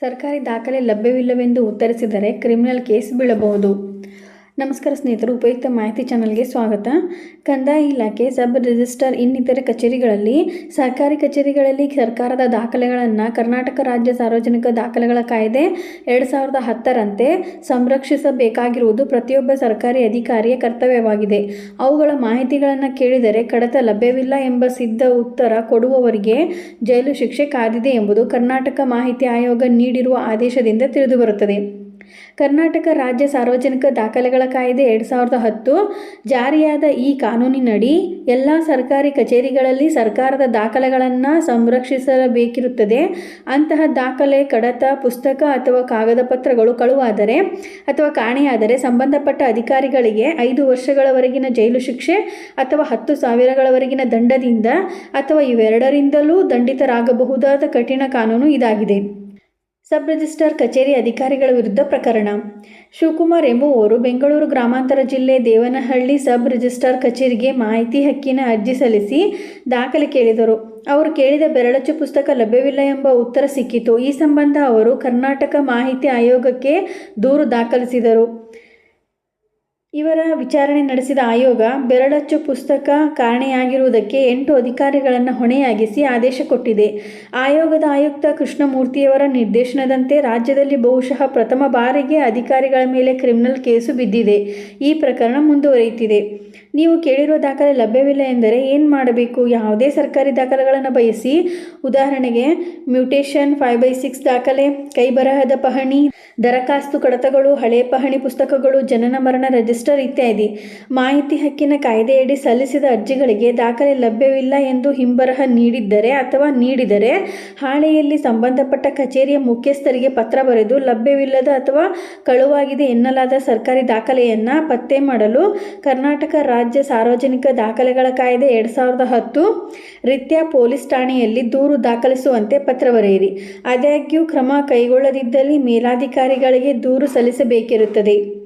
ಸರ್ಕಾರಿ ದಾಖಲೆ ಲಭ್ಯವಿಲ್ಲವೆಂದು ಉತ್ತರಿಸಿದರೆ criminal case ಬೀಳಬಹುದು. ನಮಸ್ಕಾರ ಸ್ನೇಹಿತರು, ಉಪಯುಕ್ತ ಮಾಹಿತಿ ಚಾನಲ್ಗೆ ಸ್ವಾಗತ. ಕಂದಾಯ ಇಲಾಖೆ, ಸಬ್ ರಿಜಿಸ್ಟರ್ ಇನ್ನಿತರೆ ಕಚೇರಿಗಳಲ್ಲಿ, ಸರ್ಕಾರಿ ಕಚೇರಿಗಳಲ್ಲಿ ಸರ್ಕಾರದ ದಾಖಲೆಗಳನ್ನು ಕರ್ನಾಟಕ ರಾಜ್ಯ ಸಾರ್ವಜನಿಕ ದಾಖಲೆಗಳ ಕಾಯ್ದೆ ಎರಡು ಸಾವಿರದ ಹತ್ತರಂತೆ ಸಂರಕ್ಷಿಸಬೇಕಾಗಿರುವುದು ಪ್ರತಿಯೊಬ್ಬ ಸರ್ಕಾರಿ ಅಧಿಕಾರಿಯ ಕರ್ತವ್ಯವಾಗಿದೆ. ಅವುಗಳ ಮಾಹಿತಿಗಳನ್ನು ಕೇಳಿದರೆ ಕಡತ ಲಭ್ಯವಿಲ್ಲ ಎಂಬ ಸಿದ್ಧ ಉತ್ತರ ಕೊಡುವವರಿಗೆ ಜೈಲು ಶಿಕ್ಷೆ ಕಾದಿದೆ ಎಂಬುದು ಕರ್ನಾಟಕ ಮಾಹಿತಿ ಆಯೋಗ ನೀಡಿರುವ ಆದೇಶದಿಂದ ತಿಳಿದುಬರುತ್ತದೆ. ಕರ್ನಾಟಕ ರಾಜ್ಯ ಸಾರ್ವಜನಿಕ ದಾಖಲೆಗಳ ಕಾಯ್ದೆ ಎರಡು ಸಾವಿರದ ಹತ್ತು ಜಾರಿಯಾದ ಈ ಕಾನೂನಿನಡಿ ಎಲ್ಲ ಸರ್ಕಾರಿ ಕಚೇರಿಗಳಲ್ಲಿ ಸರ್ಕಾರದ ದಾಖಲೆಗಳನ್ನು ಸಂರಕ್ಷಿಸಬೇಕಿರುತ್ತದೆ. ಅಂತಹ ದಾಖಲೆ, ಕಡತ, ಪುಸ್ತಕ ಅಥವಾ ಕಾಗದ ಪತ್ರಗಳು ಕಳುವಾದರೆ ಅಥವಾ ಕಾಣೆಯಾದರೆ ಸಂಬಂಧಪಟ್ಟ ಅಧಿಕಾರಿಗಳಿಗೆ ಐದು ವರ್ಷಗಳವರೆಗಿನ ಜೈಲು ಶಿಕ್ಷೆ ಅಥವಾ ಹತ್ತು ಸಾವಿರಗಳವರೆಗಿನ ದಂಡದಿಂದ ಅಥವಾ ಇವೆರಡರಿಂದಲೂ ದಂಡಿತರಾಗಬಹುದಾದ ಕಠಿಣ ಕಾನೂನು ಇದಾಗಿದೆ. ಸಬ್ ರಿಜಿಸ್ಟ್ರಾರ್ ಕಚೇರಿ ಅಧಿಕಾರಿಗಳ ವಿರುದ್ಧ ಪ್ರಕರಣ. ಶಿವಕುಮಾರ್ ಎಂಬುವವರು ಬೆಂಗಳೂರು ಗ್ರಾಮಾಂತರ ಜಿಲ್ಲೆ ದೇವನಹಳ್ಳಿ ಸಬ್ ರಿಜಿಸ್ಟ್ರಾರ್ ಕಚೇರಿಗೆ ಮಾಹಿತಿ ಹಕ್ಕಿನ ಅರ್ಜಿ ಸಲ್ಲಿಸಿ ದಾಖಲೆ ಕೇಳಿದರು. ಅವರು ಕೇಳಿದ ಬೆರಳಚ್ಚು ಪುಸ್ತಕ ಲಭ್ಯವಿಲ್ಲ ಎಂಬ ಉತ್ತರ ಸಿಕ್ಕಿತು. ಈ ಸಂಬಂಧ ಅವರು ಕರ್ನಾಟಕ ಮಾಹಿತಿ ಆಯೋಗಕ್ಕೆ ದೂರು ದಾಖಲಿಸಿದರು. ಇವರ ವಿಚಾರಣೆ ನಡೆಸಿದ ಆಯೋಗ ಬೆರಳಚ್ಚು ಪುಸ್ತಕ ಕಾರಣೆಯಾಗಿರುವುದಕ್ಕೆ ಎಂಟು ಅಧಿಕಾರಿಗಳನ್ನು ಹೊಣೆಯಾಗಿಸಿ ಆದೇಶ ಕೊಟ್ಟಿದೆ. ಆಯೋಗದ ಆಯುಕ್ತ ಕೃಷ್ಣಮೂರ್ತಿಯವರ ನಿರ್ದೇಶನದಂತೆ ರಾಜ್ಯದಲ್ಲಿ ಬಹುಶಃ ಪ್ರಥಮ ಬಾರಿಗೆ ಅಧಿಕಾರಿಗಳ ಮೇಲೆ ಕ್ರಿಮಿನಲ್ ಕೇಸು ಬಿದ್ದಿದೆ. ಈ ಪ್ರಕರಣ ಮುಂದುವರಿಯುತ್ತಿದೆ. ನೀವು ಕೇಳಿರುವ ದಾಖಲೆ ಲಭ್ಯವಿಲ್ಲ ಎಂದರೆ ಏನು ಮಾಡಬೇಕು? ಯಾವುದೇ ಸರ್ಕಾರಿ ದಾಖಲೆಗಳನ್ನು ಬಯಸಿ. ಉದಾಹರಣೆಗೆ, ಮ್ಯೂಟೇಷನ್ ಫೈವ್ ಬೈ ಸಿಕ್ಸ್ ದಾಖಲೆ, ಕೈಬರಹದ ಪಹಣಿ, ದರಖಾಸ್ತು ಕಡತಗಳು, ಹಳೆ ಪಹಣಿ ಪುಸ್ತಕಗಳು, ಜನನ ಮರಣ ರಿಜಿಸ್ಟರ್ ಇತ್ಯಾದಿ. ಮಾಹಿತಿ ಹಕ್ಕಿನ ಕಾಯ್ದೆಯಡಿ ಸಲ್ಲಿಸಿದ ಅರ್ಜಿಗಳಿಗೆ ದಾಖಲೆ ಲಭ್ಯವಿಲ್ಲ ಎಂದು ಹಿಂಬರಹ ನೀಡಿದ್ದರೆ ಅಥವಾ ನೀಡಿದರೆ ಹಾಳೆಯಲ್ಲಿ ಸಂಬಂಧಪಟ್ಟ ಕಚೇರಿಯ ಮುಖ್ಯಸ್ಥರಿಗೆ ಪತ್ರ ಬರೆದು ಲಭ್ಯವಿಲ್ಲದ ಅಥವಾ ಕಳುವಾಗಿದೆ ಎನ್ನಲಾದ ಸರ್ಕಾರಿ ದಾಖಲೆಯನ್ನು ಪತ್ತೆ ಮಾಡಲು ಕರ್ನಾಟಕ ರಾಜ್ಯ ಸಾರ್ವಜನಿಕ ದಾಖಲೆಗಳ ಕಾಯ್ದೆ ಎರಡು ಸಾವಿರದ ಹತ್ತು ರೀತ್ಯ ಪೊಲೀಸ್ ಠಾಣೆಯಲ್ಲಿ ದೂರು ದಾಖಲಿಸುವಂತೆ ಪತ್ರ ಬರೆಯಿರಿ. ಆದಾಗ್ಯೂ ಕ್ರಮ ಕೈಗೊಳ್ಳದಿದ್ದಲ್ಲಿ ಮೇಲಾಧಿಕಾರಿಗಳಿಗೆ ದೂರು ಸಲ್ಲಿಸಬೇಕಿರುತ್ತದೆ.